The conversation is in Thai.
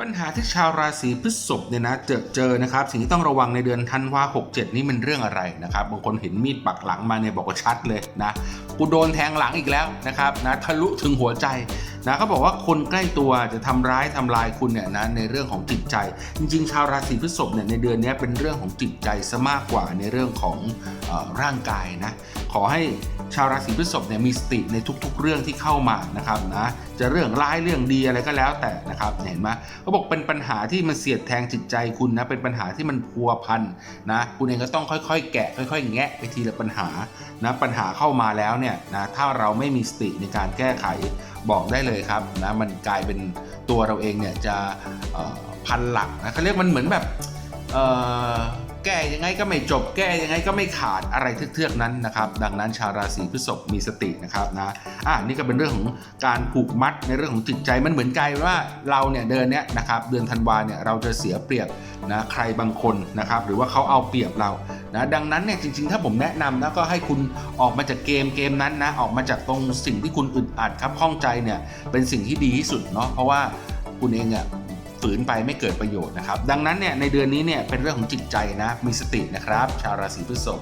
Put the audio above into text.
ปัญหาที่ชาวราศีพฤษภเนี่ยนะเจอเจอนะครับ สิ่งที่ต้องระวังในเดือนธันวา67นี่มันเรื่องอะไรนะครับบางคนเห็นมีดปักหลังมาเนี่ยบอกว่าชัดเลยนะกูโดนแทงหลังอีกแล้วนะครับนะทะลุถึงหัวใจนะเขาบอกว่าคนใกล้ตัวจะทำร้ายทำลายคุณเนี่ยนะในเรื่องของจิตใจ จริง ๆ ชาวราศีพฤษภเนี่ยในเดือนนี้เป็นเรื่องของจิตใจซะมากกว่าในเรื่องของออร่างกายนะขอให้ชาวราศีพฤษภเนี่ยมีสติในทุกๆ เรื่องที่เข้ามานะครับนะ จะเรื่องร้ายเรื่องดีอะไรก็แล้วแต่นะครับเห็นไหมเขาบอกเป็นปัญหาที่มันเสียดแทงจิตใจคุณนะเป็นปัญหาที่มันพัวพันนะคุณเองก็ต้องค่อยๆ แกะค่อย ๆ แงะไปทีละปัญหานะปัญหาเข้ามาแล้วเนี่ยนะถ้าเราไม่มีสติในการแก้ไขบอกได้เลยครับนะมันกลายเป็นตัวเราเองเนี่ยจะพันหลักนะเขาเรียกมันเหมือนแบบ แก้ยังไงก็ไม่จบแก้ยังไงก็ไม่ขาดอะไรเทือกๆนั้นนะครับ ดังนั้นชาวราศีพฤษภมีสตินะครับนะอ่านี่ก็เป็นเรื่องของการผูกมัดในเรื่องของจิตใจมันเหมือนกลายเป็นว่าเราเนี่ยเดินเนี้ยนะครับเดือนธันวาเนี่ยเราจะเสียเปรียบนะใครบางคนนะครับหรือว่าเขาเอาเปรียบเรานะดังนั้นเนี่ยจริงๆ ถ้าผมแนะนำนะก็ให้คุณออกมาจากเกมเกมนั้นนะออกมาจากตรงสิ่งที่คุณอึดอัดครับข้องใจเนี่ยเป็นสิ่งที่ดีที่สุดเนาะเพราะว่าคุณเองเนี่ย ฝืนไปไม่เกิดประโยชน์นะครับ ดังนั้นเนี่ยในเดือนนี้เนี่ยเป็นเรื่องของจิตใจนะมีสตินะครับ ชาวราศีพฤษภ